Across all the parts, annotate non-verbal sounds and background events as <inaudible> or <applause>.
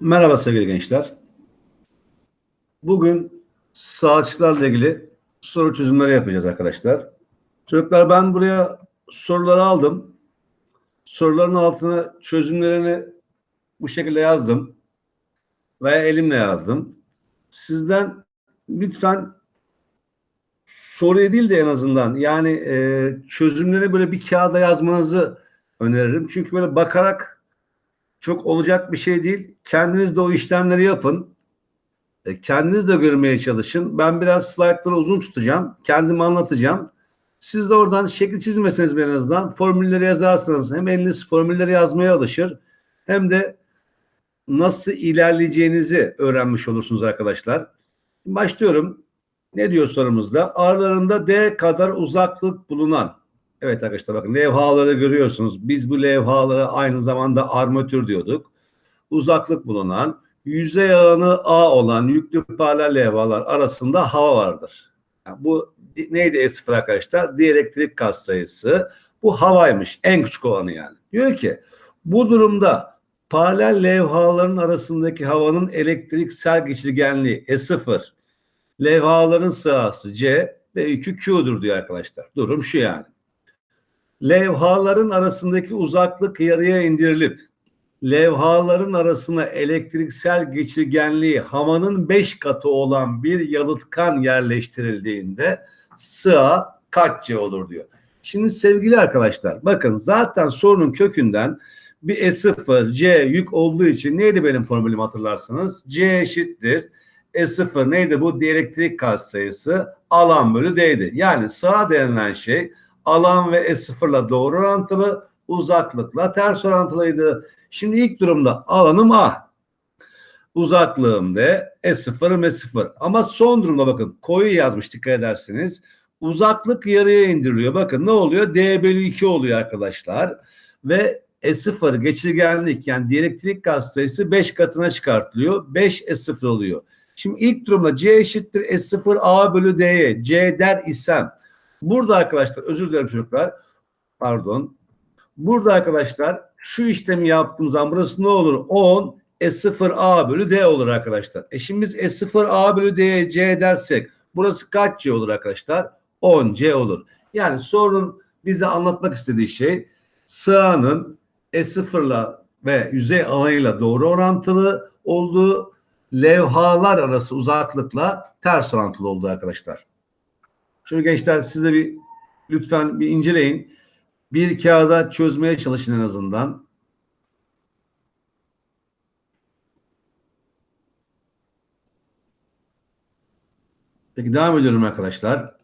Merhaba sevgili gençler. Bugün saatçılarla ilgili soru çözümleri yapacağız arkadaşlar. Çocuklar ben buraya soruları aldım. Soruların altına çözümlerini bu şekilde yazdım. Veya elimle yazdım. Sizden lütfen soruyu değil de en azından yani e, çözümleri böyle bir kağıda yazmanızı öneririm. Çünkü böyle bakarak çok olacak bir şey değil. Kendiniz de o işlemleri yapın. E, Kendiniz de görmeye çalışın. Ben biraz slaytları uzun tutacağım. Kendimi anlatacağım. Siz de oradan şekil çizmeseniz en azından formülleri yazarsanız hem eliniz formülleri yazmaya alışır hem de nasıl ilerleyeceğinizi öğrenmiş olursunuz arkadaşlar. Başlıyorum. Ne diyor sorumuzda? Aralarında D kadar uzaklık bulunan Evet arkadaşlar bakın levhaları görüyorsunuz. Biz bu levhalara aynı zamanda armatür diyorduk. Uzaklık bulunan yüzey alanı A olan yüklü paralel levhalar arasında hava vardır. Yani bu neydi E0 arkadaşlar? Dielektrik katsayısı. Bu havaymış. En küçük olanı yani. Diyor ki bu durumda paralel levhaların arasındaki havanın elektriksel geçirgenliği E0 levhaların sırası C ve yükü Q'dur diyor arkadaşlar. Durum şu yani levhaların arasındaki uzaklık yarıya indirilip levhaların arasına elektriksel geçirgenliği havanın 5 katı olan bir yalıtkan yerleştirildiğinde sığa kaç C olur diyor. Şimdi sevgili arkadaşlar bakın zaten sorunun kökünden bir E0 C yük olduğu için neydi benim formülüm hatırlarsınız? C eşittir. E0 neydi bu? Dielektrik katsayısı alan bölü D'ydi. Yani sığa denilen şey alan ve E0'la doğru orantılı, uzaklıkla ters orantılıydı. Şimdi ilk durumda alanım A. Uzaklığım D, E0'ım E0. Ama son durumda bakın koyu yazmış dikkat edersiniz. Uzaklık yarıya indiriliyor. Bakın ne oluyor? D bölü 2 oluyor arkadaşlar. Ve E0 geçirgenlik yani dielektrik gaz sayısı 5 katına çıkartılıyor. 5 E0 oluyor. Şimdi ilk durumda C eşittir S0 A bölü D'ye C der isem Burada arkadaşlar özür dilerim çocuklar. Pardon. Burada arkadaşlar şu işlemi yaptığımız zaman burası ne olur? 10 S0A bölü D olur arkadaşlar. E şimdi biz S0A bölü D'ye C dersek burası kaç C olur arkadaşlar? 10 C olur. Yani sorunun bize anlatmak istediği şey sığanın S0'la ve yüzey alanıyla doğru orantılı olduğu levhalar arası uzaklıkla ters orantılı olduğu arkadaşlar. Şimdi gençler siz de bir lütfen bir inceleyin. Bir kağıda çözmeye çalışın en azından. Peki devam ediyorum arkadaşlar.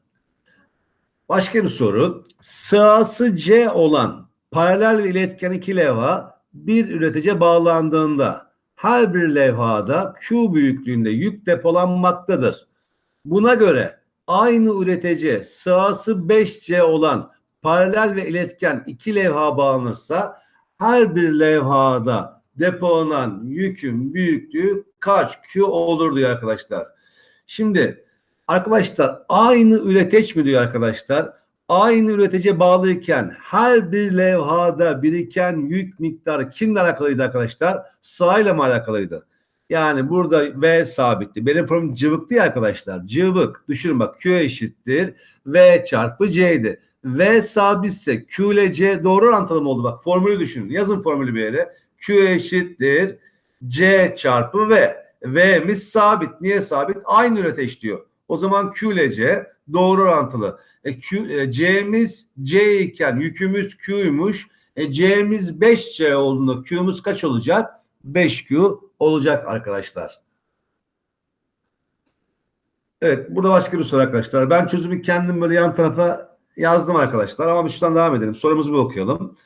Başka bir soru. Sığası C olan paralel ve iletken iki levha bir üretice bağlandığında her bir levhada Q büyüklüğünde yük depolanmaktadır. Buna göre aynı üretici sahası 5C olan paralel ve iletken iki levha bağlanırsa her bir levhada depolanan yükün büyüklüğü kaç Q olur diyor arkadaşlar. Şimdi arkadaşlar aynı üreteç mi diyor arkadaşlar? Aynı üretece bağlıyken her bir levhada biriken yük miktarı kimle alakalıydı arkadaşlar? Sağ mı alakalıydı? Yani burada V sabitti. Benim formum cıvıktı ya arkadaşlar. Cıvık. Düşünün bak Q eşittir. V çarpı C'ydi. V sabitse Q ile C doğru orantılı oldu? Bak formülü düşünün. Yazın formülü bir yere. Q eşittir. C çarpı V. V'miz sabit. Niye sabit? Aynı üreteş diyor. O zaman Q ile C doğru orantılı. E, Q, e, C'miz C iken yükümüz Q'ymuş. E, C'miz 5C olduğunda Q'muz kaç olacak? 5Q olacak arkadaşlar. Evet burada başka bir soru arkadaşlar. Ben çözümü kendim böyle yan tarafa yazdım arkadaşlar ama şuradan devam edelim. Sorumuzu bir okuyalım.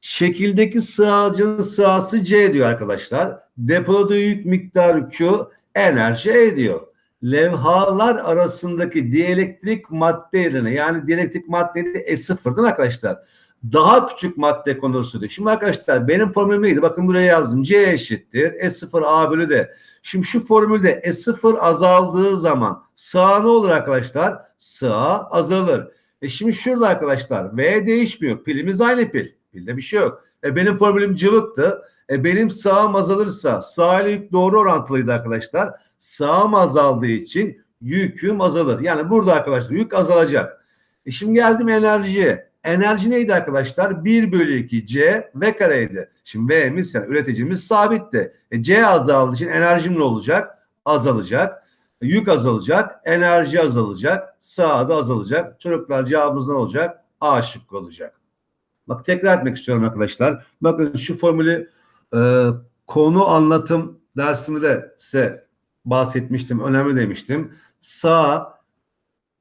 Şekildeki sığacın sığası C diyor arkadaşlar. Depoladığı yük miktarı Q, enerji E diyor. Levhalar arasındaki dielektrik madde yerine yani dielektrik madde E0 değil mi arkadaşlar? Daha küçük madde diyor. Şimdi arkadaşlar benim formülüm neydi? Bakın buraya yazdım. C eşittir. S0 A bölü D. Şimdi şu formülde S0 azaldığı zaman sağ ne olur arkadaşlar? Sağ azalır. E şimdi şurada arkadaşlar V değişmiyor. Pilimiz aynı pil. Pilde bir şey yok. E, benim formülüm cıvıktı. E, benim sağım azalırsa sağ ile yük doğru orantılıydı arkadaşlar. Sağım azaldığı için yüküm azalır. Yani burada arkadaşlar yük azalacak. E, şimdi geldim enerjiye. Enerji neydi arkadaşlar? 1 bölü 2 C V kareydi. Şimdi V'miz yani üreticimiz sabitti. E, C azaldığı için enerjim ne olacak? Azalacak. Yük azalacak. Enerji azalacak. Sağda azalacak. Çocuklar cevabımız ne olacak? A şıkkı olacak. Bak tekrar etmek istiyorum arkadaşlar. Bakın şu formülü e, konu anlatım dersimde size bahsetmiştim. Önemli demiştim. Sağ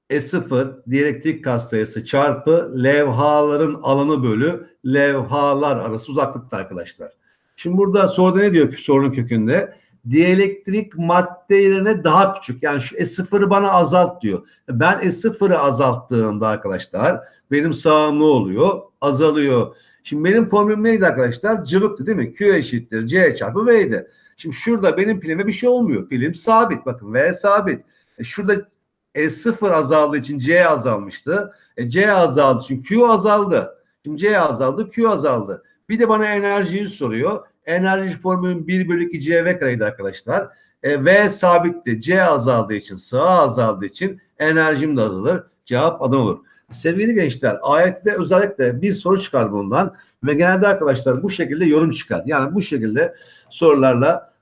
E0 diyelektrik katsayısı çarpı levhaların alanı bölü levhalar arası uzaklıkta arkadaşlar. Şimdi burada soruda ne diyor ki sorunun kökünde? Diyelektrik madde yerine daha küçük. Yani şu E0'ı bana azalt diyor. Ben E0'ı azalttığımda arkadaşlar benim sağım ne oluyor? Azalıyor. Şimdi benim formülüm neydi arkadaşlar? Cıvıktı değil mi? Q eşittir C çarpı V'ydi. Şimdi şurada benim pilime bir şey olmuyor. Pilim sabit. Bakın V sabit. E şurada E0 azaldığı için C azalmıştı. E C azaldığı için Q azaldı. Şimdi C azaldı, Q azaldı. Bir de bana enerjiyi soruyor. Enerji formülüm 1 bölü 2 CV kareydi arkadaşlar. E, v sabitti. C azaldığı için, sağ azaldığı için enerjim de azalır. Cevap adım olur. Sevgili gençler, ayette özellikle bir soru çıkar bundan ve genelde arkadaşlar bu şekilde yorum çıkar. Yani bu şekilde sorularla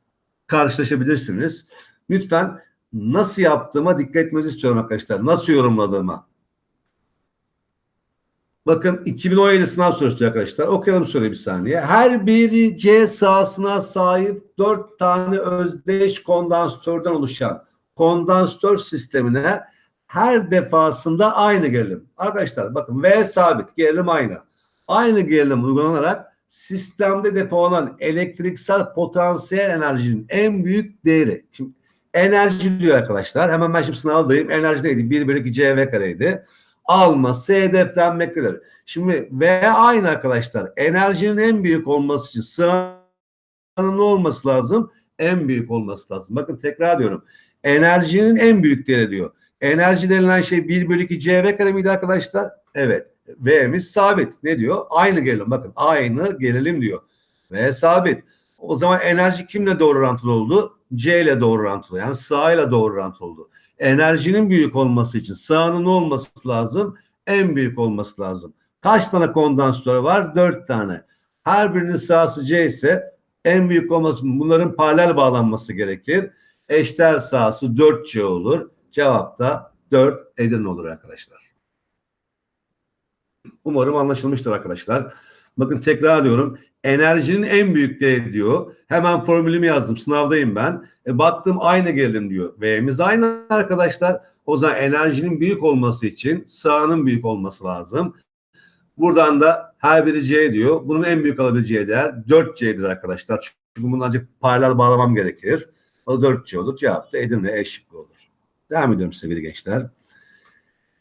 karşılaşabilirsiniz. Lütfen nasıl yaptığıma dikkat etmenizi istiyorum arkadaşlar. Nasıl yorumladığıma. Bakın 2017 sınav sorusu arkadaşlar. Okuyalım soruyu bir saniye. Her biri C sahasına sahip 4 tane özdeş kondansatörden oluşan kondansatör sistemine her defasında aynı gerilim. Arkadaşlar bakın V sabit, gerilim aynı. Aynı gerilim uygulanarak sistemde depolanan elektriksel potansiyel enerjinin en büyük değeri. Şimdi enerji diyor arkadaşlar. Hemen ben şimdi sınavdayım. Enerji neydi? 1 bölü 2 CV kareydi alması hedeflenmektedir. Şimdi V aynı arkadaşlar. Enerjinin en büyük olması için sıranın ne olması lazım? En büyük olması lazım. Bakın tekrar diyorum. Enerjinin en büyük değeri diyor. Enerji denilen şey 1 bölü 2 CV kare miydi arkadaşlar? Evet. V'miz sabit. Ne diyor? Aynı gerilim. Bakın aynı gerilim diyor. V sabit. O zaman enerji kimle doğru orantılı oldu? C ile doğru orantılı. Yani sağ ile doğru orantılı oldu enerjinin büyük olması için sağının olması lazım? En büyük olması lazım. Kaç tane kondansatör var? Dört tane. Her birinin sahası C ise en büyük olması bunların paralel bağlanması gerekir. Eşler sahası 4C olur. Cevap da 4 Edirne olur arkadaşlar. Umarım anlaşılmıştır arkadaşlar. Bakın tekrar diyorum. Enerjinin en büyük değeri diyor. Hemen formülümü yazdım. Sınavdayım ben. E, baktım aynı gerilim diyor. V'miz aynı arkadaşlar. O zaman enerjinin büyük olması için sağının büyük olması lazım. Buradan da her biri C diyor. Bunun en büyük alabileceği değer 4C'dir arkadaşlar. Çünkü bunu ancak paralel bağlamam gerekir. O 4C olur. Cevap da Edirne E şıkkı olur. Devam ediyorum sevgili gençler.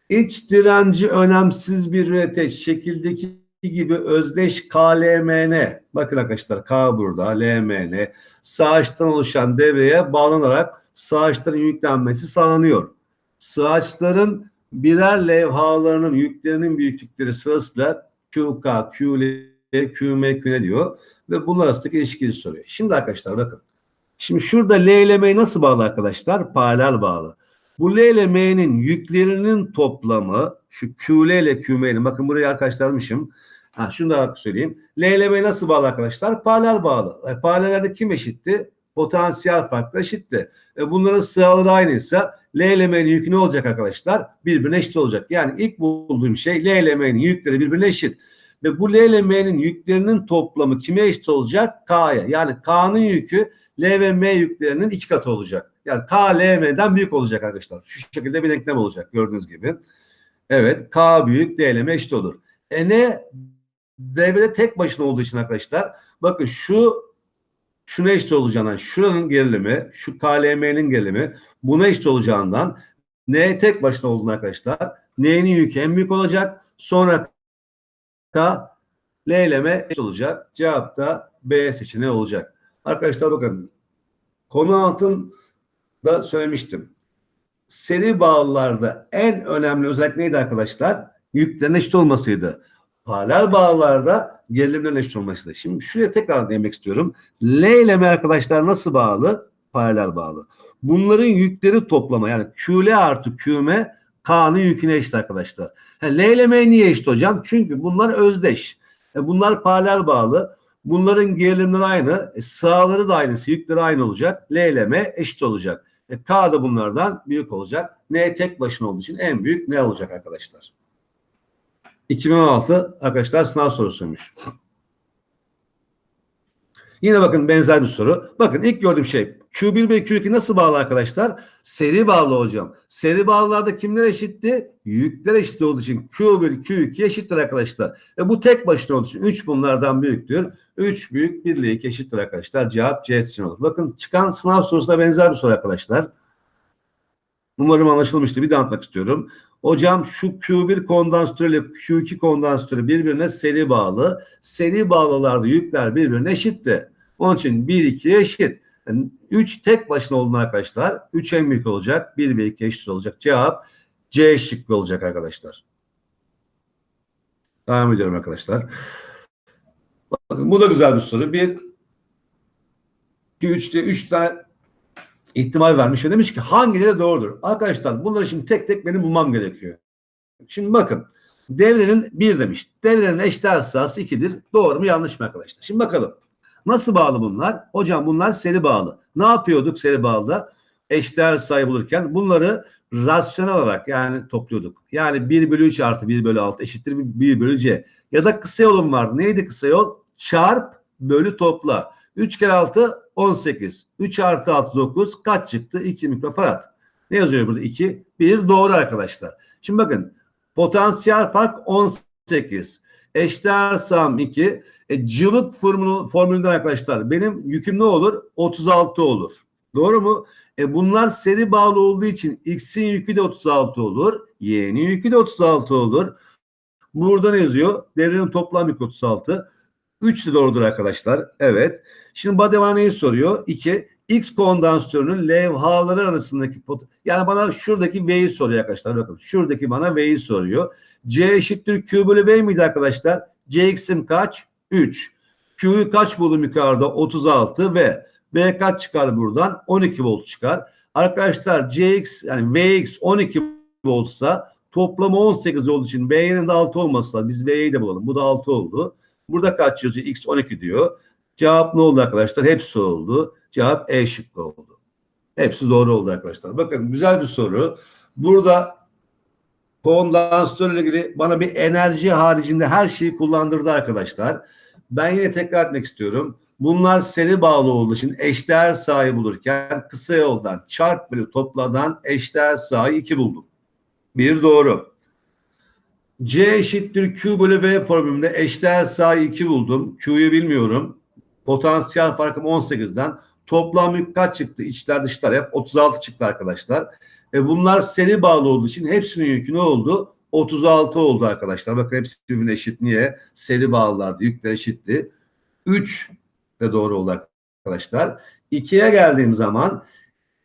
İç direnci önemsiz bir üreteç şekildeki gibi özdeş KLMN bakın arkadaşlar K burada LMN sağaçtan oluşan devreye bağlanarak sağaçların yüklenmesi sağlanıyor. Sağaçların birer levhalarının yüklerinin büyüklükleri sırasıyla QK, QL, QM, QN diyor ve bunlar arasındaki ilişkiyi soruyor. Şimdi arkadaşlar bakın. Şimdi şurada L ile M nasıl bağlı arkadaşlar? Paralel bağlı. Bu L ile M'nin yüklerinin toplamı şu QL ile QM'nin bakın buraya arkadaşlar almışım. Ha, şunu da söyleyeyim. L ile M nasıl bağlı arkadaşlar? Paralel bağlı. E, paralellerde kim eşitti? Potansiyel farklı eşitti. E, bunların sığaları aynıysa L ile M'nin yükü ne olacak arkadaşlar? Birbirine eşit olacak. Yani ilk bulduğum şey L ile M'nin yükleri birbirine eşit. Ve bu L ile M'nin yüklerinin toplamı kime eşit olacak? K'ya. Yani K'nın yükü L ve M yüklerinin iki katı olacak. Yani K, L, M'den büyük olacak arkadaşlar. Şu şekilde bir denklem olacak gördüğünüz gibi. Evet K büyük L M eşit olur. E ne devrede tek başına olduğu için arkadaşlar bakın şu şuna eşit olacağından şuranın gerilimi şu KLM'nin gerilimi buna eşit olacağından N tek başına olduğunu arkadaşlar N'nin yükü en büyük olacak sonra K L ile M eşit olacak. Cevap da B seçeneği olacak. Arkadaşlar bakın konu altında söylemiştim. Seri bağlılarda en önemli özellik neydi arkadaşlar? Yüklerin eşit olmasıydı. Paralel bağlarda gerilimlerin eşit olmasıdır. Şimdi şuraya tekrar değinmek istiyorum. L ile M arkadaşlar nasıl bağlı? Paralel bağlı. Bunların yükleri toplama yani QL artı QM K'nın yüküne eşit arkadaşlar. L ile M niye eşit hocam? Çünkü bunlar özdeş. E bunlar paralel bağlı. Bunların gerilimleri aynı. E sağları da aynısı. Yükleri aynı olacak. L ile M eşit olacak. E K da bunlardan büyük olacak. N tek başına olduğu için en büyük ne olacak arkadaşlar? 2016 arkadaşlar sınav sorusuymuş. Yine bakın benzer bir soru. Bakın ilk gördüğüm şey Q1 ve Q2 nasıl bağlı arkadaşlar? Seri bağlı hocam. Seri bağlılarda kimler eşitti? Yükler eşit olduğu için Q1 Q2 eşittir arkadaşlar. E bu tek başına olduğu için 3 bunlardan büyüktür. 3 büyük 1 ile 2 eşittir arkadaşlar. Cevap C için olur. Bakın çıkan sınav sorusuna benzer bir soru arkadaşlar. Umarım anlaşılmıştır. Bir de anlatmak istiyorum. Hocam şu Q1 kondansatörü ile Q2 kondansatörü birbirine seri bağlı. Seri bağlılarda yükler birbirine eşitti. Onun için 1 2 eşit. Yani 3 tek başına olduğunda arkadaşlar 3 en büyük olacak. 1 ve 2 eşit olacak. Cevap C şıkkı olacak arkadaşlar. Devam ediyorum arkadaşlar. Bakın bu da güzel bir soru. 1 2 3 diye 3 tane ihtimal vermiş ve demiş ki hangileri doğrudur? Arkadaşlar bunları şimdi tek tek benim bulmam gerekiyor. Şimdi bakın devrenin 1 demiş. Devrenin eşdeğer sırası 2'dir. Doğru mu yanlış mı arkadaşlar? Şimdi bakalım. Nasıl bağlı bunlar? Hocam bunlar seri bağlı. Ne yapıyorduk seri bağlıda? Eşdeğer sayı bulurken bunları rasyonel olarak yani topluyorduk. Yani 1 bölü 3 artı 1 bölü 6 eşittir 1 bölü C. Ya da kısa yolum var. Neydi kısa yol? Çarp bölü topla. 3 kere 6 18. 3 artı 6 9. Kaç çıktı? 2 mikrofarad. Ne yazıyor burada? 2. 1 doğru arkadaşlar. Şimdi bakın potansiyel fark 18. Eşdeğer sağım 2. E, cıvık formülü, formülünden arkadaşlar benim yüküm ne olur? 36 olur. Doğru mu? E bunlar seri bağlı olduğu için x'in yükü de 36 olur. Y'nin yükü de 36 olur. Burada ne yazıyor? Devrenin toplam yükü 36. 3 de doğrudur arkadaşlar. Evet. Şimdi Badeva neyi soruyor? 2. X kondansatörünün levhaları arasındaki pot yani bana şuradaki V'yi soruyor arkadaşlar. Bakın şuradaki bana V'yi soruyor. C eşittir Q bölü V miydi arkadaşlar? CX'im kaç? 3. Q'yu kaç buldum yukarıda? 36 ve V kaç çıkar buradan? 12 volt çıkar. Arkadaşlar CX yani VX 12 voltsa toplamı 18 olduğu için V'nin de 6 olması lazım. Biz V'yi de bulalım. Bu da 6 oldu. Burada kaç yazıyor? X 12 diyor. Cevap ne oldu arkadaşlar? Hepsi oldu. Cevap E şıkkı oldu. Hepsi doğru oldu arkadaşlar. Bakın güzel bir soru. Burada kondansatör ile ilgili bana bir enerji haricinde her şeyi kullandırdı arkadaşlar. Ben yine tekrar etmek istiyorum. Bunlar seri bağlı olduğu için eşdeğer sayı bulurken kısa yoldan çarp bölü topladan eşdeğer sayı 2 buldum. Bir doğru. C eşittir Q bölü V formülünde eşdeğer sayı 2 buldum. Q'yu bilmiyorum. Potansiyel farkım 18'den. Toplam yük kaç çıktı? İçler dışlar hep 36 çıktı arkadaşlar. E bunlar seri bağlı olduğu için hepsinin yükü ne oldu? 36 oldu arkadaşlar. Bakın hepsi birbirine eşit. Niye? Seri bağlılardı. Yükler eşitti. 3 de doğru oldu arkadaşlar. 2'ye geldiğim zaman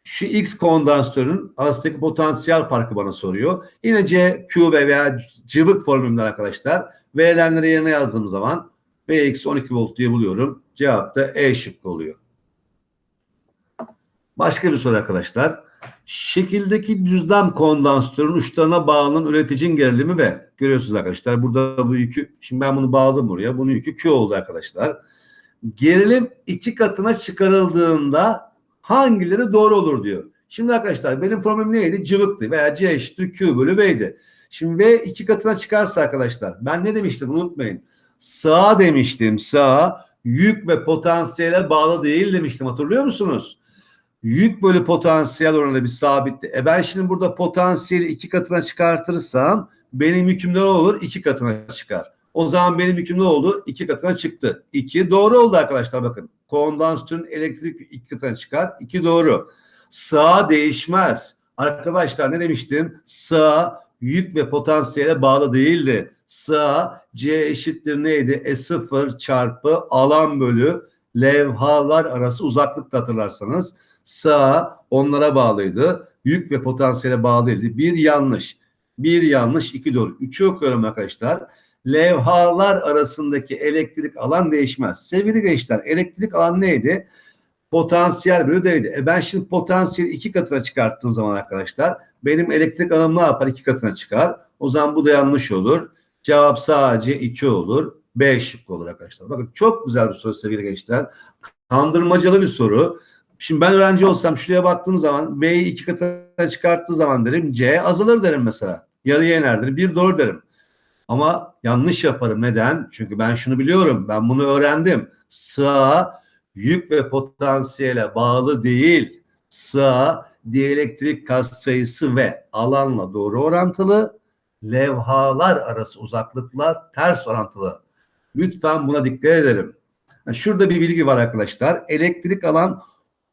şu X kondansatörün arasındaki potansiyel farkı bana soruyor. Yine C, Q ve veya cıvık formülünden arkadaşlar. V'lenleri yerine yazdığım zaman Vx 12 volt diye buluyorum. Cevap da E şıkkı oluyor. Başka bir soru arkadaşlar. Şekildeki düzlem kondansatörün uçlarına bağlanan üreticinin gerilimi ve görüyorsunuz arkadaşlar burada bu yükü şimdi ben bunu bağladım buraya. Bunun yükü Q oldu arkadaşlar. Gerilim iki katına çıkarıldığında hangileri doğru olur diyor. Şimdi arkadaşlar benim formülüm neydi? Cıvıktı veya C eşittir Q bölü V'ydi. Şimdi V iki katına çıkarsa arkadaşlar ben ne demiştim unutmayın. Sağ demiştim sağ yük ve potansiyele bağlı değil demiştim hatırlıyor musunuz? Yük bölü potansiyel oranı bir sabitti. E ben şimdi burada potansiyeli iki katına çıkartırsam benim yüküm ne olur? İki katına çıkar. O zaman benim yüküm ne oldu? İki katına çıktı. İki doğru oldu arkadaşlar bakın. Kondansatörün elektrik iki katına çıkar. İki doğru. Sağ değişmez. Arkadaşlar ne demiştim? Sağ yük ve potansiyele bağlı değildi. Sağ C eşittir neydi? E0 çarpı alan bölü levhalar arası uzaklıkta hatırlarsanız. Sağ onlara bağlıydı. Yük ve potansiyele bağlı değildi. Bir yanlış. Bir yanlış, iki doğru. Üçü okuyorum arkadaşlar. Levhalar arasındaki elektrik alan değişmez. Sevgili gençler elektrik alan neydi? Potansiyel bölü D'ydi. E ben şimdi potansiyeli iki katına çıkarttığım zaman arkadaşlar benim elektrik alanım ne yapar? İki katına çıkar. O zaman bu da yanlış olur. Cevap sadece 2 olur. B şıkkı olur arkadaşlar. Bakın çok güzel bir soru sevgili gençler. Kandırmacalı bir soru. Şimdi ben öğrenci olsam şuraya baktığım zaman B'yi iki katına çıkarttığı zaman derim C azalır derim mesela. Yarıya iner derim. Bir doğru derim. Ama yanlış yaparım. Neden? Çünkü ben şunu biliyorum. Ben bunu öğrendim. Sığ yük ve potansiyele bağlı değil. Sığ dielektrik katsayısı ve alanla doğru orantılı. Levhalar arası uzaklıkla ters orantılı. Lütfen buna dikkat edelim. Şurada bir bilgi var arkadaşlar. Elektrik alan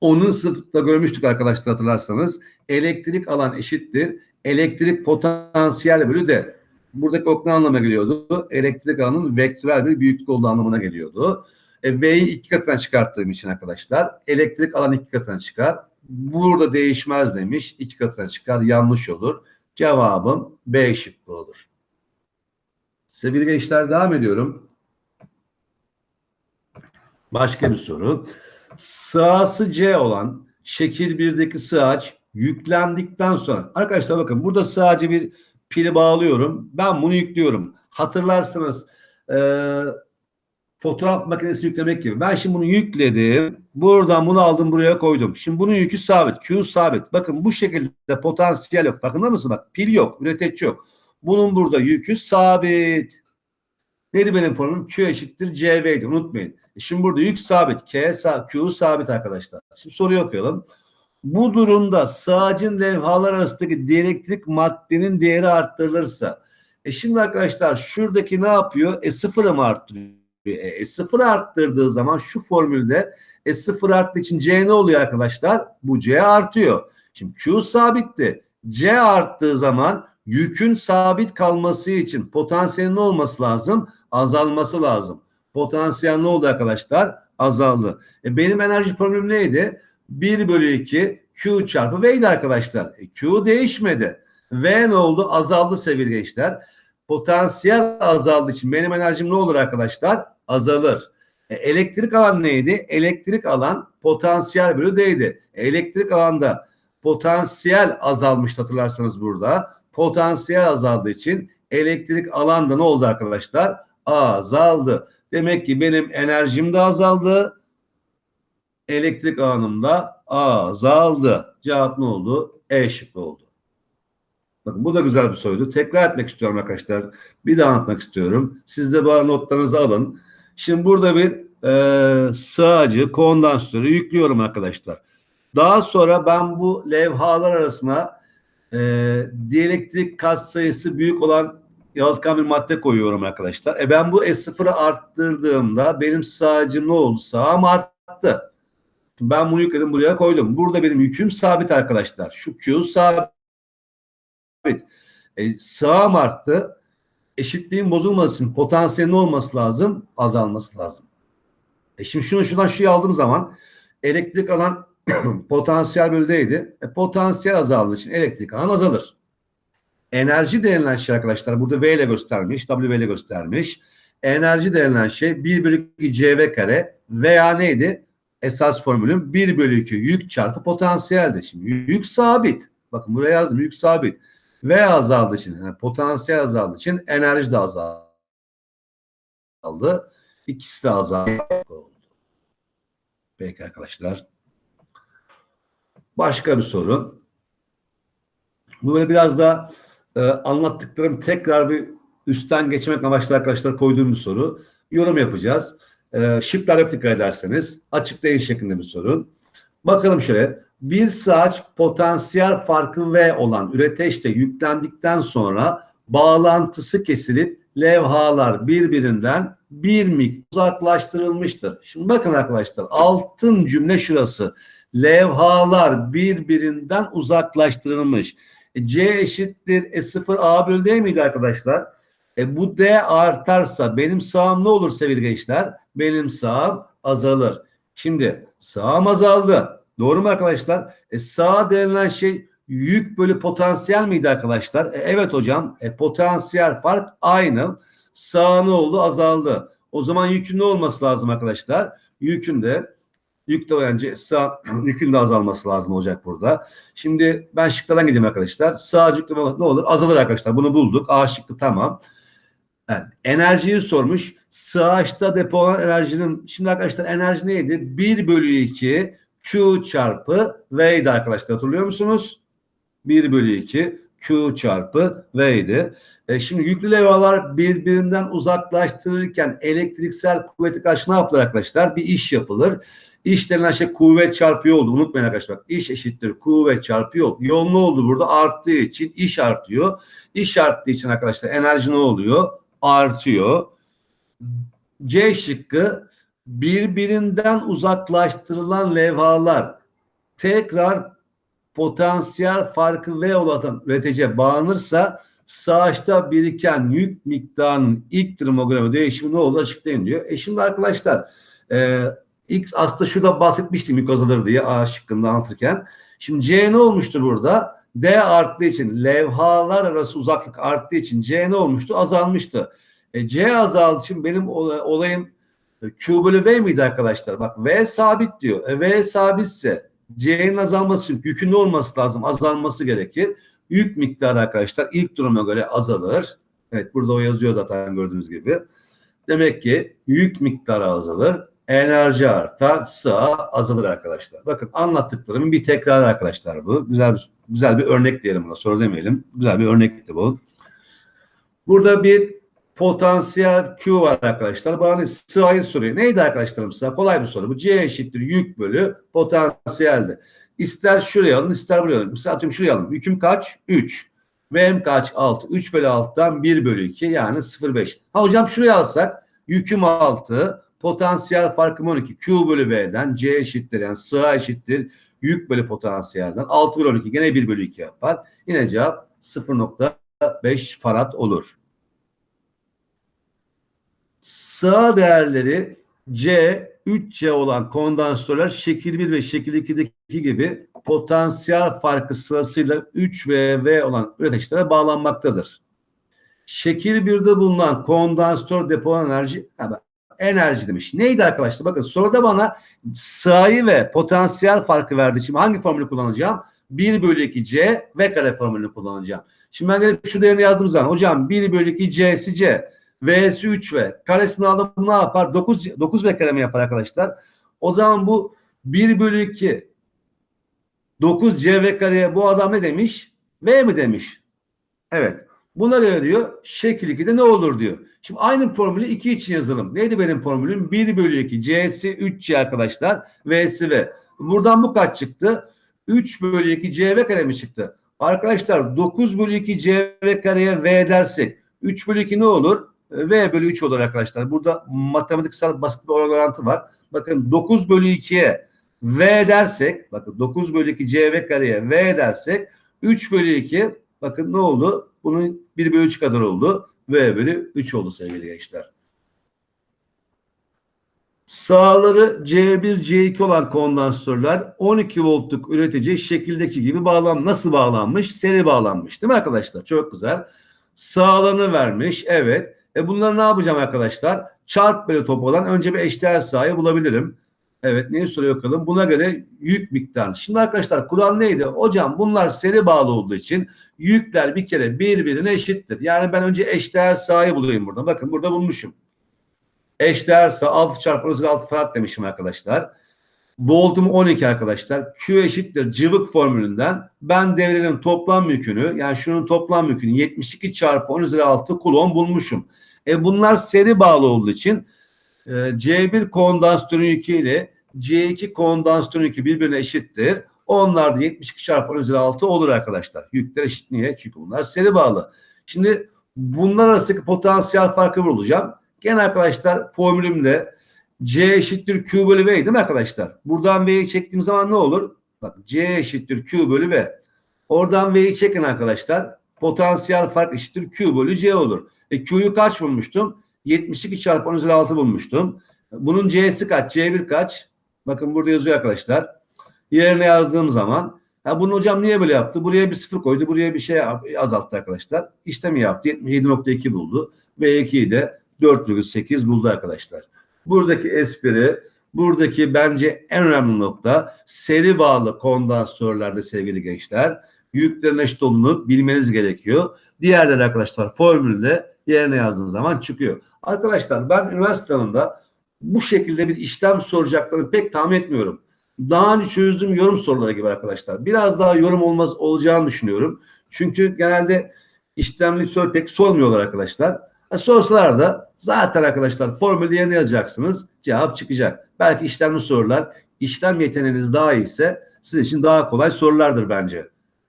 onun sınıfta görmüştük arkadaşlar hatırlarsanız. Elektrik alan eşittir. Elektrik potansiyel bölü de. Buradaki ok ne anlama geliyordu? Elektrik alanın vektörel bir büyüklük olduğu anlamına geliyordu. E, V'yi iki katına çıkarttığım için arkadaşlar elektrik alan iki katına çıkar. Burada değişmez demiş. iki katına çıkar. Yanlış olur. Cevabım B şıkkı olur. Sevgili gençler devam ediyorum. Başka bir soru. Sığası C olan şekil 1'deki sığaç yüklendikten sonra arkadaşlar bakın burada sadece bir pili bağlıyorum. Ben bunu yüklüyorum. Hatırlarsınız e, fotoğraf makinesi yüklemek gibi. Ben şimdi bunu yükledim. Buradan bunu aldım buraya koydum. Şimdi bunun yükü sabit. Q sabit. Bakın bu şekilde potansiyel yok. Farkında mısın? Bak pil yok. Üretici yok. Bunun burada yükü sabit. Neydi benim formülüm? Q eşittir CV'ydi. Unutmayın. E şimdi burada yük sabit. K, Q sabit arkadaşlar. Şimdi soruyu okuyalım. Bu durumda sağcın levhalar arasındaki dielektrik maddenin değeri arttırılırsa e şimdi arkadaşlar şuradaki ne yapıyor? E sıfıra mı arttırıyor? E, sıfır arttırdığı zaman şu formülde e sıfır arttığı için C ne oluyor arkadaşlar? Bu C artıyor. Şimdi Q sabitti. C arttığı zaman yükün sabit kalması için potansiyelin olması lazım? Azalması lazım. Potansiyel ne oldu arkadaşlar? Azaldı. E benim enerji formülüm neydi? 1 bölü 2 Q çarpı V'ydi arkadaşlar. E Q değişmedi. V ne oldu? Azaldı sevgili gençler. Potansiyel azaldığı için benim enerjim ne olur arkadaşlar? Azalır. E, elektrik alan neydi? Elektrik alan potansiyel bölü D'ydi. E, elektrik alanda potansiyel azalmış hatırlarsanız burada. Potansiyel azaldığı için elektrik alanda ne oldu arkadaşlar? Azaldı. Demek ki benim enerjim de azaldı. Elektrik alanım da azaldı. Cevap ne oldu? E şıkkı oldu. Bakın bu da güzel bir soruydu. Tekrar etmek istiyorum arkadaşlar. Bir daha anlatmak istiyorum. Siz de bana notlarınızı alın. Şimdi burada bir e, sığacı, kondansatörü yüklüyorum arkadaşlar. Daha sonra ben bu levhalar arasına e, dielektrik kat sayısı büyük olan yalıtkan bir madde koyuyorum arkadaşlar. E ben bu S0'ı arttırdığımda benim sağcım ne oldu? Sağım arttı. Ben bunu yükledim buraya koydum. Burada benim yüküm sabit arkadaşlar. Şu Q sabit. E, sağım arttı. Eşitliğin bozulması için potansiyelin olması lazım? Azalması lazım. E şimdi şunu şuradan şuraya aldığım zaman elektrik alan <clears throat> potansiyel bölüdeydi. E, potansiyel azaldığı için elektrik alan azalır. Enerji denilen şey arkadaşlar burada V ile göstermiş, W ile göstermiş. Enerji denilen şey 1 bölü 2 CV kare veya neydi? Esas formülüm 1 bölü 2 yük çarpı potansiyeldi. Şimdi yük sabit. Bakın buraya yazdım yük sabit. V azaldığı için yani potansiyel azaldığı için enerji de azaldı. İkisi de azaldı. Peki arkadaşlar. Başka bir soru. Bu böyle biraz da e, anlattıklarım tekrar bir üstten geçmek amaçlı arkadaşlar koyduğum bir soru. Yorum yapacağız. E, şıklar yok dikkat ederseniz. Açık değil şeklinde bir soru. Bakalım şöyle. Bir saat potansiyel farkı V olan üreteçte yüklendikten sonra bağlantısı kesilip levhalar birbirinden bir miktar uzaklaştırılmıştır. Şimdi bakın arkadaşlar altın cümle şurası. Levhalar birbirinden uzaklaştırılmış. E, C eşittir E0 A bölü D miydi arkadaşlar? E bu D artarsa benim sağım ne olur sevgili gençler? Benim sağım azalır. Şimdi sağım azaldı. Doğru mu arkadaşlar? E sağ denilen şey yük bölü potansiyel miydi arkadaşlar? E, evet hocam. E, potansiyel fark aynı. Sağa ne oldu? Azaldı. O zaman yükün ne olması lazım arkadaşlar? Yükün de yük yani sağ <clears throat> yükün de azalması lazım olacak burada. Şimdi ben şıklardan gideyim arkadaşlar. Sağ yükleme ne olur? Azalır arkadaşlar. Bunu bulduk. A şıkkı tamam. Yani enerjiyi sormuş. Sığaçta depolanan enerjinin şimdi arkadaşlar enerji neydi? 1 bölü 2 Q çarpı V'ydi arkadaşlar. Hatırlıyor musunuz? 1 bölü 2 Q çarpı V'ydi. E şimdi yüklü levhalar birbirinden uzaklaştırırken elektriksel kuvveti karşı ne yapılır arkadaşlar? Bir iş yapılır. İş denilen şey kuvvet çarpı yol. Unutmayın arkadaşlar. İş eşittir kuvvet çarpı yol. Yol ne oldu burada? Arttığı için iş artıyor. İş arttığı için arkadaşlar enerji ne oluyor? Artıyor. C şıkkı birbirinden uzaklaştırılan levhalar tekrar potansiyel farkı V olan üreticiye bağlanırsa sağaçta biriken yük miktarının ilk termogramı değişimi ne olur açıklayın diyor. E şimdi arkadaşlar e, X aslında şurada bahsetmiştim yük azalır diye A şıkkında anlatırken. Şimdi C ne olmuştur burada? D arttığı için levhalar arası uzaklık arttığı için C ne olmuştu? Azalmıştı. E, C azaldığı için benim olayım Q bölü V miydi arkadaşlar? Bak V sabit diyor. E, v sabitse C'nin azalması için yükün ne olması lazım? Azalması gerekir. Yük miktarı arkadaşlar ilk duruma göre azalır. Evet burada o yazıyor zaten gördüğünüz gibi. Demek ki yük miktarı azalır. Enerji artar, sığa azalır arkadaşlar. Bakın anlattıklarımın bir tekrar arkadaşlar bu. Güzel bir, güzel bir örnek diyelim buna. Soru demeyelim. Güzel bir örnekti bu. Burada bir potansiyel Q var arkadaşlar. Bana sığayı soruyor. Neydi arkadaşlarım sıra? Kolay bir soru. Bu C eşittir yük bölü potansiyeldi. İster şuraya alın ister buraya alın. Mesela atıyorum şuraya alın. Yüküm kaç? 3. V'm kaç? 6. 3 bölü 6'dan 1 bölü 2 yani 0,5. Ha hocam şuraya alsak yüküm 6. Potansiyel farkım 12. Q bölü V'den C eşittir yani sığa eşittir yük bölü potansiyelden 6 bölü 12 gene 1 bölü 2 yapar. Yine cevap 0.5 farad olur. Sağ değerleri C, 3C olan kondansatörler şekil 1 ve şekil 2'deki gibi potansiyel farkı sırasıyla 3 ve V olan üreticilere bağlanmaktadır. Şekil 1'de bulunan kondansatör depolanan enerji enerji demiş. Neydi arkadaşlar? Bakın soruda bana sayı ve potansiyel farkı verdi. Şimdi hangi formülü kullanacağım? 1 bölü 2 C V kare formülünü kullanacağım. Şimdi ben gelip şu değerini yazdığım zaman hocam 1 bölü 2 C'si C V'si 3V. Karesini alıp ne yapar? 9, 9 V kare mi yapar arkadaşlar? O zaman bu 1 bölü 2 9 CV kareye bu adam ne demiş? V mi demiş? Evet. Buna göre diyor şekil 2'de ne olur diyor. Şimdi aynı formülü 2 için yazalım. Neydi benim formülüm? 1 bölü 2 C'si 3C arkadaşlar. V'si V. Buradan bu kaç çıktı? 3 bölü 2 CV kare mi çıktı? Arkadaşlar 9 bölü 2 CV kareye V dersek 3 bölü 2 ne olur? V bölü 3 olur arkadaşlar. Burada matematiksel basit bir orantı var. Bakın 9 bölü 2'ye V dersek bakın 9 bölü 2 CV kareye V dersek 3 bölü 2 bakın ne oldu? Bunun 1 bölü 3 kadar oldu. V bölü 3 oldu sevgili gençler. Sağları C1, C2 olan kondansatörler 12 voltluk üretici şekildeki gibi bağlan nasıl bağlanmış? Seri bağlanmış değil mi arkadaşlar? Çok güzel. Sağlanı vermiş. Evet. E bunları ne yapacağım arkadaşlar? Çarp bölü topladan önce bir eşdeğer sayı bulabilirim. Evet neyi soruyor bakalım? Buna göre yük miktarı. Şimdi arkadaşlar kural neydi? Hocam bunlar seri bağlı olduğu için yükler bir kere birbirine eşittir. Yani ben önce eşdeğer sayı bulayım burada. Bakın burada bulmuşum. Eşdeğer sayı 6 çarpı 6 farad demişim arkadaşlar. Voltum 12 arkadaşlar. Q eşittir cıvık formülünden ben devrenin toplam yükünü yani şunun toplam yükünü 72 çarpı 10 üzeri 6 kulon bulmuşum. E bunlar seri bağlı olduğu için e, C1 kondansatörün yükü ile C2 kondansatörün yükü birbirine eşittir. Onlar da 72 çarpı 10 üzeri 6 olur arkadaşlar. Yükler eşit niye? Çünkü bunlar seri bağlı. Şimdi bunlar arasındaki potansiyel farkı bulacağım. Gene arkadaşlar formülümde C eşittir Q bölü V değil mi arkadaşlar? Buradan V'yi çektiğim zaman ne olur? Bak C eşittir Q bölü V. Oradan V'yi çekin arkadaşlar. Potansiyel fark eşittir Q bölü C olur. E Q'yu kaç bulmuştum? 72 çarpı 10 üzeri 6 bulmuştum. Bunun C'si kaç? C1 kaç? Bakın burada yazıyor arkadaşlar. Yerine yazdığım zaman Ha bunu hocam niye böyle yaptı? Buraya bir sıfır koydu. Buraya bir şey azalttı arkadaşlar. İşlemi yaptı. 77.2 buldu. Ve 2'yi de 4,8 buldu arkadaşlar. Buradaki espri, buradaki bence en önemli nokta seri bağlı kondansatörlerde sevgili gençler yüklerin eşit olduğunu bilmeniz gerekiyor. Diğerleri arkadaşlar formülde yerine yazdığınız zaman çıkıyor. Arkadaşlar ben üniversite alanında bu şekilde bir işlem soracaklarını pek tahmin etmiyorum. Daha önce çözdüğüm yorum soruları gibi arkadaşlar. Biraz daha yorum olmaz olacağını düşünüyorum. Çünkü genelde işlemli soru pek sormuyorlar arkadaşlar. E, sorsalar da zaten arkadaşlar formülü yerine yazacaksınız. Cevap çıkacak. Belki işlemli sorular işlem yeteneğiniz daha iyiyse sizin için daha kolay sorulardır bence.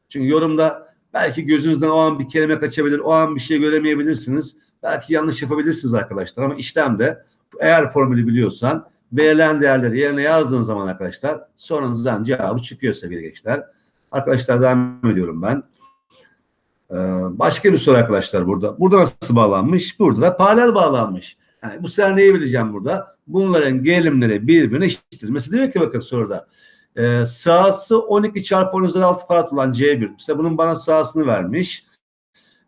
Çünkü yorumda belki gözünüzden o an bir kelime kaçabilir, o an bir şey göremeyebilirsiniz. Belki yanlış yapabilirsiniz arkadaşlar ama işlemde eğer formülü biliyorsan verilen değerleri yerine yazdığın zaman arkadaşlar sorunuzdan cevabı çıkıyor sevgili gençler. Arkadaşlar devam ediyorum ben. Ee, başka bir soru arkadaşlar burada. Burada nasıl bağlanmış? Burada da paralel bağlanmış. Yani bu sefer neyi bileceğim burada? Bunların gerilimleri birbirine eşittir. Mesela diyor ki bakın soruda e, sahası 12 çarpı 10 üzeri 6 farad olan C1. Mesela bunun bana sahasını vermiş.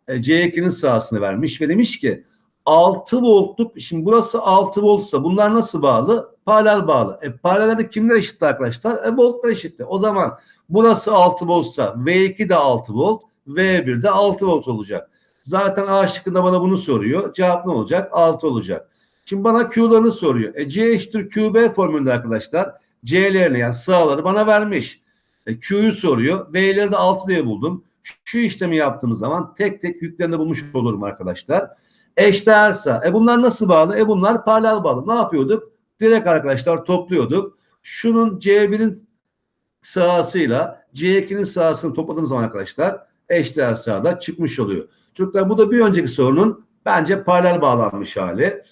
E, C2'nin sahasını vermiş ve demiş ki 6 voltluk şimdi burası 6 voltsa bunlar nasıl bağlı? Paralel bağlı. E, paralelde kimler eşitti arkadaşlar? E, voltlar eşitti. O zaman burası 6 voltsa V2 de 6 volt V1 de 6 volt olacak. Zaten A şıkkında bana bunu soruyor. Cevap ne olacak? 6 olacak. Şimdi bana Q'larını soruyor. E, C eşittir QB formülünde arkadaşlar. C'lerini yani sağları bana vermiş. E, Q'yu soruyor. V'leri de 6 diye buldum. Şu işlemi yaptığımız zaman tek tek yüklerini bulmuş olurum arkadaşlar. Eşdeğerse. E bunlar nasıl bağlı? E bunlar paralel bağlı. Ne yapıyorduk? Direkt arkadaşlar topluyorduk. Şunun C1'in sahasıyla C2'nin sahasını topladığımız zaman arkadaşlar eşdeğer sahada çıkmış oluyor. Çocuklar bu da bir önceki sorunun bence paralel bağlanmış hali.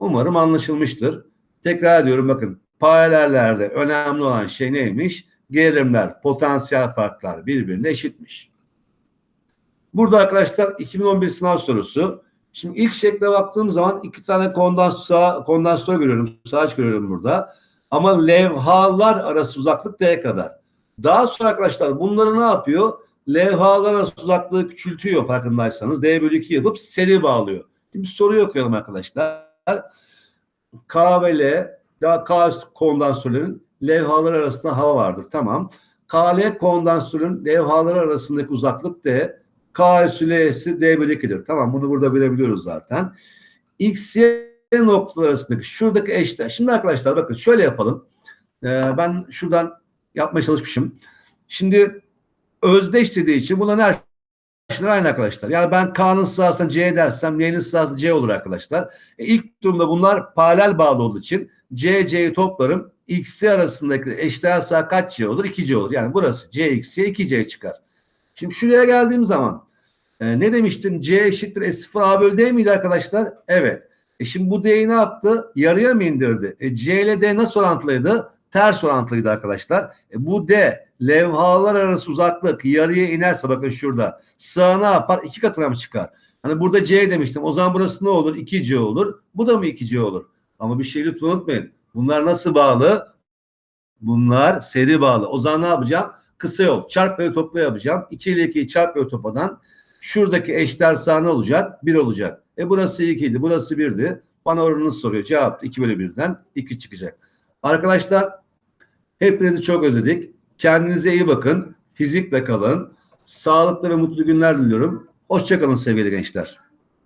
Umarım anlaşılmıştır. Tekrar ediyorum bakın paralellerde önemli olan şey neymiş? Gerilimler, potansiyel farklar birbirine eşitmiş. Burada arkadaşlar 2011 sınav sorusu. Şimdi ilk şekle baktığım zaman iki tane kondansatör, kondansatör görüyorum. Saç görüyorum burada. Ama levhalar arası uzaklık D'ye kadar. Daha sonra arkadaşlar bunları ne yapıyor? Levhalar arası uzaklığı küçültüyor farkındaysanız. D bölü 2 yapıp seri bağlıyor. Şimdi bir soruyu okuyalım arkadaşlar. K ve L ya K kondansatörlerin levhalar arasında hava vardır. Tamam. KL kondansatörün levhalar arasındaki uzaklık D. K süleyesi D bölü 2'dir. Tamam bunu burada bilebiliyoruz zaten. X, Y noktalar arasındaki şuradaki eşler. Şimdi arkadaşlar bakın şöyle yapalım. Ee, ben şuradan yapmaya çalışmışım. Şimdi özdeş dediği için bunların her şeyler aynı arkadaşlar. Yani ben K'nın sahasına C dersem Y'nin sahasına C olur arkadaşlar. E, ilk durumda bunlar paralel bağlı olduğu için C, C'yi toplarım. X'i arasındaki eşdeğer sağ kaç C olur? 2C olur. Yani burası C, X, Y 2C çıkar. Şimdi şuraya geldiğim zaman e, ne demiştim? C eşittir S0 A bölü D miydi arkadaşlar? Evet. E şimdi bu D'yi ne yaptı? Yarıya mı indirdi? E, C ile D nasıl orantılıydı? Ters orantılıydı arkadaşlar. E, bu D levhalar arası uzaklık yarıya inerse bakın şurada sağ ne yapar? İki katına mı çıkar? Hani burada C demiştim. O zaman burası ne olur? 2C olur. Bu da mı 2C olur? Ama bir şey lütfen unutmayın. Bunlar nasıl bağlı? Bunlar seri bağlı. O zaman ne yapacağım? Kısa yol. Çarp ve topla yapacağım. 2 ile 2'yi çarp ve topladan şuradaki eşler sağ ne olacak? 1 olacak. E burası 2 idi. Burası 1'di. Bana oranını soruyor. Cevap 2 bölü 1'den 2 çıkacak. Arkadaşlar hepinizi çok özledik. Kendinize iyi bakın. Fizikle kalın. Sağlıklı ve mutlu günler diliyorum. Hoşçakalın sevgili gençler.